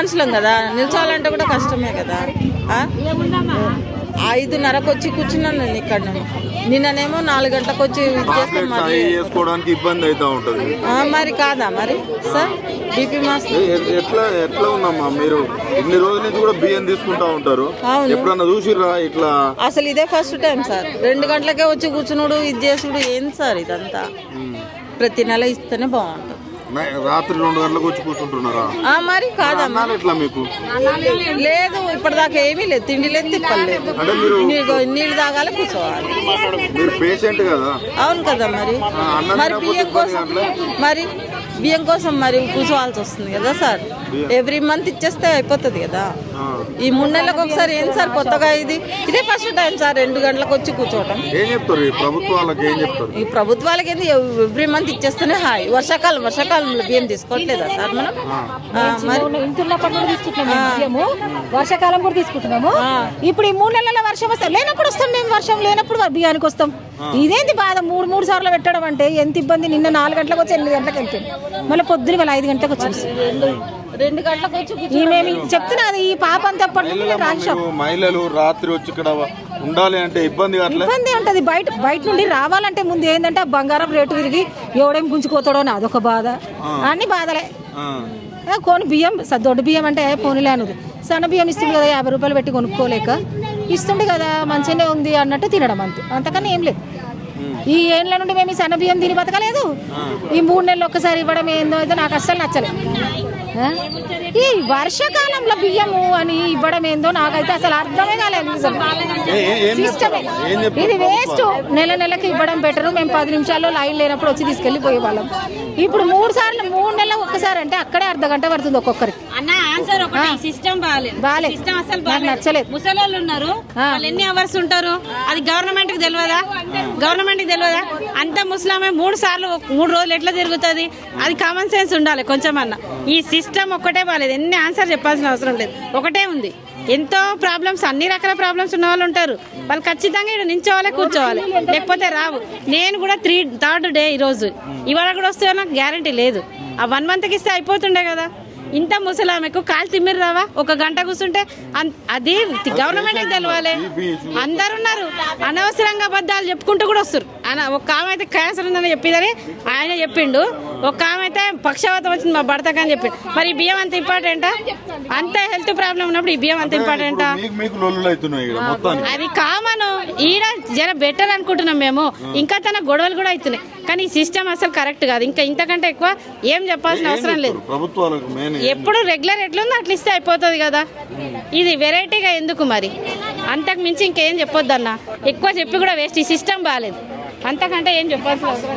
మనుషులం కదా. నిల్చోవాలంటే కూడా కష్టమే కదా? ఐదున్నరకు వచ్చి కూర్చున్నాను నేను ఇక్కడ నిన్ననేమో నాలుగు గంటలకు వచ్చి వేసుకోవడానికి ఇబ్బంది అవుతా ఉంటది. మరి కాదా మరి? సార్ బీపీ మాస్ ఏ- ఎ- ఎట్లా ఎట్లా ఉందమ్మా మీరు? ఇన్ని రోజుల నుంచి కూడా బియ్యం తీసుకుంటా ఉంటారు. ఎప్పుడన్నా చూసిర్రా ఇట్లా? అసలు ఇదే ఫస్ట్ టైం సార్. రెండు గంటలకే వచ్చి కూర్చున్నాడు ఇది చేసుడు ఏంది సార్ ఇదంతా? ప్రతి నెల ఇస్తేనే బాగుంటుంది. రాత్రి రెండు గంటలకు వచ్చి కూర్చుంటున్నారా? ఆ, మరి కాదమ్మా. ఎట్లా మీకు? లేదు ఇప్పటిదాకా ఏమీ లేదు. తిండి లేదు తిప్పలేదు నీళ్ళు తాగాలి కూర్చోవాలి. మీరు పేషెంట్ కదా? అవును కదా మరి. మరి బియ్యం కోసం మరి బియ్యం కోసం మరి కూర్చోవాల్సి వస్తుంది కదా సార్? ఎవ్రీ మంత్ ఇచ్చేస్తే అయిపోతుంది కదా. ఆ. ఈ మూడు నెలలకు ఒకసారి ఏం సార్ కొత్తగా ఇది? ఇదే ఫస్ట్ టైం సార్ రెండు గంటలకు వచ్చి కూర్చోవటం. ఏం చెప్తారు? ఈ ప్రభుత్వాలకు ఏం చెప్తారు? ఈ ప్రభుత్వాలకి ఏంది? ఎవ్రీ మంత్ ఇచ్చేస్తేనే హాయ్. వర్షాకాలం వర్షాకాలంలో బియ్యం తీసుకోవట్లేదా సార్ మనం? ఆ, మరి ఇంటున్నప్పుడు కూడా తీసుకుంటున్నాము మేము బియ్యము. వర్షాకాలం కూడా తీసుకుంటున్నాము. ఇప్పుడు ఈ మూడు నెలల వర్షం వస్తే లేనప్పుడు వస్తాం మేము వర్షం లేనప్పుడు బియ్యానికి వస్తాం. ఇదేంటి బాధ? మూడు మూడు సార్లు పెట్టడం అంటే ఎంత ఇబ్బంది? నిన్న నాలుగు గంటలకు వచ్చి ఎనిమిది గంటలకు వెళ్తాం. మళ్ళీ పొద్దున వాళ్ళ ఐదు గంటలకు వచ్చేసి రెండు గంటలకు వచ్చి మేము చెప్తున్నది ఈ పాప అంతా మహిళలు రాత్రి వచ్చి ఇక్కడ ఉండాలి అంటే ఇబ్బంది ఇబ్బంది ఉంటది. బయట బయట నుండి రావాలంటే ముందు ఏంటంటే ఆ బంగారం రేటు విరిగి ఎవడేం గుంజుకోతాడో అని అదొక బాధ. అన్ని బాధలే. కోని బియ్యం దొడ్డు బియ్యం అంటే పోనీలే అనుది సన్న బియ్యం ఇస్తుంది కదా యాభై రూపాయలు పెట్టి కొనుక్కోలేక. ఇస్తుంది కదా మంచిగానే ఉంది అన్నట్టు తినడం అంతే. అంతకన్నా ఏం లేదు. ఈ ఏళ్ళ నుండి మేము ఈ సన్న బియ్యం తిని బతకలేదు. ఈ మూడు నెలలు ఒక్కసారి ఇవ్వడం ఏందో అయితే నాకు అస్సలు నచ్చలేదు? ఈ వర్షాకాలంలో బియ్యము అని ఇవ్వడం ఏందో నాకైతే అసలు అర్థమే కాలేదు సిస్టమే ఇది వేస్ట్ నెల నెలకి ఇవ్వడం బెటర్ మేము పది నిమిషాల్లో లైన్ లేనప్పుడు వచ్చి తీసుకెళ్ళి పోయేవాళ్ళం ఇప్పుడు మూడు సార్లు మూడు నెలలు ఒక్కసారి అంటే అక్కడే అర్ధ గంట పడుతుంది ఒక్కొక్కరికి. ఆన్సర్ ఒకటి సిస్టమ్ బాగాలేదు. సిస్టమ్ అసలు బాగాలేదు. నచ్చలేదు. ముసలోళ్ళు ఉన్నారు. వాళ్ళు ఎన్ని అవర్స్ ఉంటారు? అది గవర్నమెంట్కి తెలియదా గవర్నమెంట్కి తెలియదా అంత ముస్లామే మూడు సార్లు మూడు రోజులు ఎట్లా తిరుగుతుంది? అది కామన్ సెన్స్ ఉండాలి కొంచెం అన్న ఈ సిస్టమ్ ఒక్కటే బాగాలేదు. ఎన్ని ఆన్సర్ చెప్పాల్సిన అవసరం లేదు. ఒకటే ఉంది. ఎంతో ప్రాబ్లమ్స్ అన్ని రకాల ప్రాబ్లమ్స్ ఉన్న వాళ్ళు ఉంటారు. వాళ్ళు ఖచ్చితంగా ఇక్కడ నించోవాలి కూర్చోవాలి. లేకపోతే రావు. నేను కూడా త్రీ థర్డ్ డే ఈ రోజు ఇవాళ కూడా వస్తే నాకు గ్యారంటీ లేదు. ఆ వన్ మంత్కి ఇస్తే అయిపోతుండే కదా. ఇంత ముసలామెకు కాలు తిమ్మిరి రావా? ఒక గంట కూర్చుంటే అది గవర్నమెంట్ తెలవాలి. అందరు ఉన్నారు అనవసరంగా అబద్ధాలు చెప్పుకుంటూ కూడా వస్తారు. అన ఒక ఆమె అయితే క్యాన్సర్ ఉందని చెప్పిందని ఆయన చెప్పిండు. ఒక ఆమె అయితే పక్షవాతం వచ్చింది మా భర్తకు అని చెప్పిండు. మరి ఈ బియ్యం అంత ఇంపార్టెంటా? అంత హెల్త్ ప్రాబ్లం ఉన్నప్పుడు ఈ బియ్యం అంత ఇంపార్టెంటా? అది కామన్ ఈడ జర బెటర్ అనుకుంటున్నాం మేము. ఇంకా తన గొడవలు కూడా అవుతున్నాయి. కానీ ఈ సిస్టమ్ అసలు కరెక్ట్ కాదు. ఇంకా ఇంతకంటే ఎక్కువ ఏం చెప్పాల్సిన అవసరం లేదు. ఎప్పుడు రెగ్యులర్ ఎట్లుందో అట్లా ఇస్తే అయిపోతుంది కదా. ఇది వెరైటీగా ఎందుకు మరి? అంతకు మించి ఇంకేం చెప్పొద్దన్న. ఎక్కువ చెప్పి కూడా వేస్ట్ ఈ సిస్టమ్ బాగాలేదు అంతకంటే ఏం చెప్పాల్సిన అవసరం